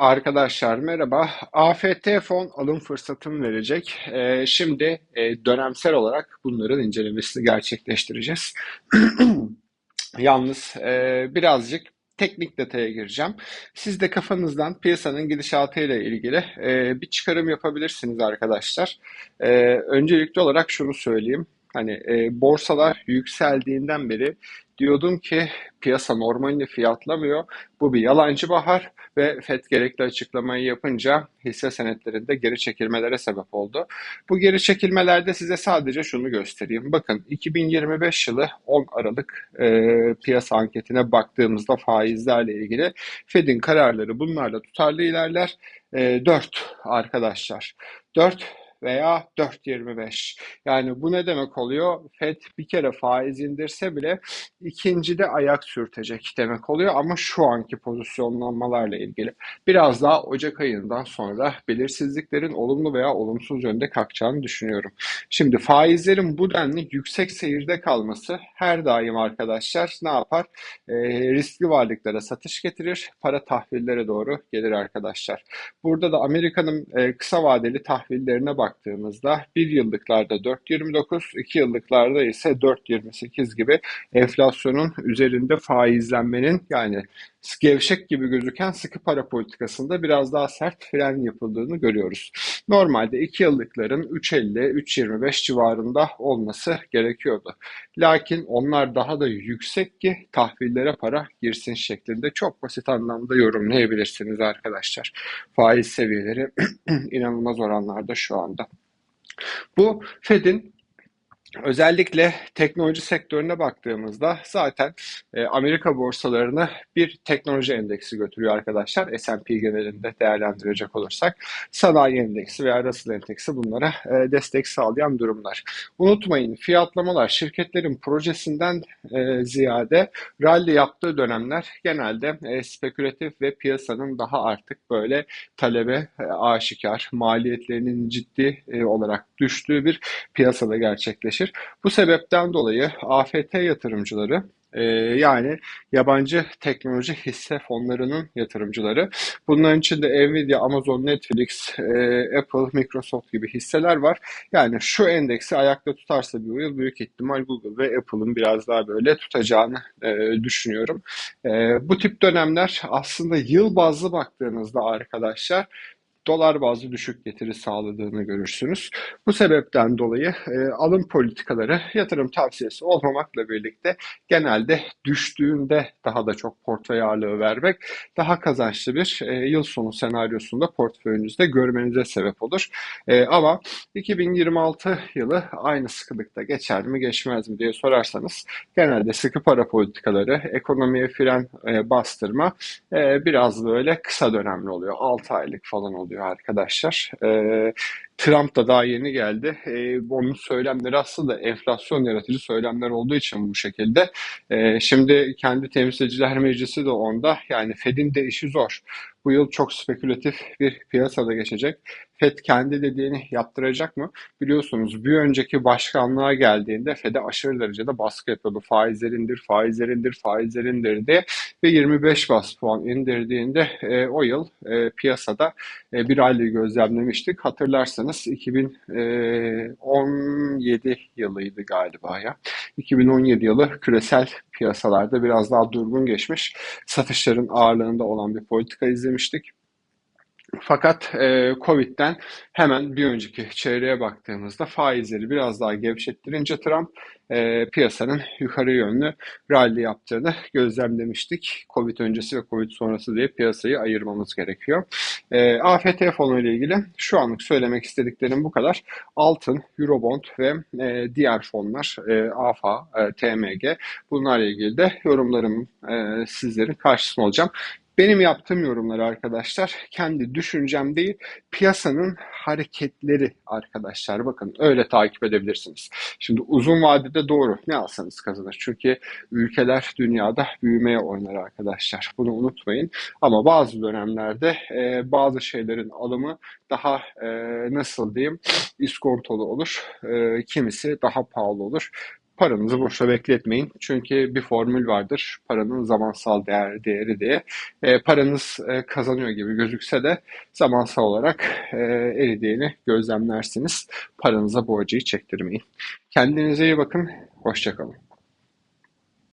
Arkadaşlar merhaba. AFT fon alım fırsatını verecek. Ee, şimdi e, dönemsel olarak bunların incelemesini gerçekleştireceğiz. Yalnız e, birazcık teknik detaya gireceğim. Siz de kafanızdan piyasanın gidişatıyla ilgili e, bir çıkarım yapabilirsiniz arkadaşlar. E, öncelikli olarak şunu söyleyeyim. Hani e, borsalar yükseldiğinden beri diyordum ki piyasa normalini fiyatlamıyor. Bu bir yalancı bahar ve FED gerekli açıklamayı yapınca hisse senetlerinde geri çekilmelere sebep oldu. Bu geri çekilmelerde size sadece şunu göstereyim. Bakın 2025 yılı 10 Aralık e, piyasa anketine baktığımızda faizlerle ilgili FED'in kararları bunlarla tutarlı ilerler. E, 4 arkadaşlar. 4 veya 4.25. Yani bu ne demek oluyor? FED bir kere faiz indirse bile ikincide ayak sürtecek demek oluyor ama şu anki pozisyonlanmalarla ilgili. Biraz daha Ocak ayından sonra belirsizliklerin olumlu veya olumsuz yönde kalkacağını düşünüyorum. Şimdi faizlerin bu denli yüksek seyirde kalması her daim arkadaşlar ne yapar? E, riskli varlıklara satış getirir, para tahvillere doğru gelir arkadaşlar. Burada da Amerika'nın e, kısa vadeli tahvillerine bak baktığımızda bir yıllıklarda 4.29, iki yıllıklarda ise 4.28 gibi enflasyonun üzerinde faizlenmenin yani gevşek gibi gözüken sıkı para politikasında biraz daha sert fren yapıldığını görüyoruz. Normalde 2 yıllıkların 3.50-3.25 civarında olması gerekiyordu. Lakin onlar daha da yüksek ki tahvillere para girsin şeklinde çok basit anlamda yorumlayabilirsiniz arkadaşlar. Faiz seviyeleri inanılmaz oranlarda şu anda. Bu Fed'in Özellikle teknoloji sektörüne baktığımızda zaten e, Amerika borsalarını bir teknoloji endeksi götürüyor arkadaşlar. S&P genelinde değerlendirecek olursak sanayi endeksi veya Russell endeksi bunlara e, destek sağlayan durumlar. Unutmayın fiyatlamalar şirketlerin projesinden e, ziyade rally yaptığı dönemler genelde e, spekülatif ve piyasanın daha artık böyle talebe e, aşikar maliyetlerinin ciddi e, olarak düştüğü bir piyasada gerçekleşir gerçekleşir. Bu sebepten dolayı AFT yatırımcıları e, yani yabancı teknoloji hisse fonlarının yatırımcıları. Bunların içinde Nvidia, Amazon, Netflix, e, Apple, Microsoft gibi hisseler var. Yani şu endeksi ayakta tutarsa bir yıl büyük ihtimal Google ve Apple'ın biraz daha böyle tutacağını e, düşünüyorum. Bu tip dönemler aslında yıl bazlı baktığınızda arkadaşlar dolar bazlı düşük getiri sağladığını görürsünüz. Bu sebepten dolayı e, alım politikaları yatırım tavsiyesi olmamakla birlikte genelde düştüğünde daha da çok portföy ağırlığı vermek daha kazançlı bir e, yıl sonu senaryosunda portföyünüzde görmenize sebep olur. E, ama 2026 yılı aynı sıkılıkta geçer mi geçmez mi diye sorarsanız genelde sıkı para politikaları, ekonomiye fren e, bastırma e, biraz böyle kısa dönemli oluyor. 6 aylık falan oluyor oluyor arkadaşlar. E, Trump da daha yeni geldi. E, onun söylemleri aslında enflasyon yaratıcı söylemler olduğu için bu şekilde. E, şimdi kendi temsilciler meclisi de onda. Yani Fed'in de işi zor. Bu yıl çok spekülatif bir piyasada geçecek. FED kendi dediğini yaptıracak mı? Biliyorsunuz bir önceki başkanlığa geldiğinde FED'e aşırı derecede baskı yapıyordu. Faizler indir, faizler indir, faizler indir diye. Ve 25 bas puan indirdiğinde e, o yıl e, piyasada e, bir aylık gözlemlemiştik. Hatırlarsanız 2017 e, yılıydı galiba ya. 2017 yılı küresel piyasalarda biraz daha durgun geçmiş. Satışların ağırlığında olan bir politika izlemiştik. Fakat e, Covid'den hemen bir önceki çeyreğe baktığımızda faizleri biraz daha gevşettirince Trump e, piyasanın yukarı yönlü rally yaptığını gözlemlemiştik. Covid öncesi ve Covid sonrası diye piyasayı ayırmamız gerekiyor. E, AFT fonu ile ilgili şu anlık söylemek istediklerim bu kadar. Altın, Eurobond ve e, diğer fonlar, e, AFA, e, TMG bunlarla ilgili de yorumlarım e, sizlerin karşısında olacağım. Benim yaptığım yorumları arkadaşlar kendi düşüncem değil piyasanın hareketleri arkadaşlar bakın öyle takip edebilirsiniz. Şimdi uzun vadede doğru ne alsanız kazanır. Çünkü ülkeler dünyada büyümeye oynar arkadaşlar. Bunu unutmayın. Ama bazı dönemlerde e, bazı şeylerin alımı daha e, nasıl diyeyim iskontolu olur. E, kimisi daha pahalı olur paranızı boşa bekletmeyin. Çünkü bir formül vardır. Paranın zamansal değer, değeri diye. E, paranız e, kazanıyor gibi gözükse de zamansal olarak e, eridiğini gözlemlersiniz. Paranıza bu acıyı çektirmeyin. Kendinize iyi bakın. Hoşça kalın.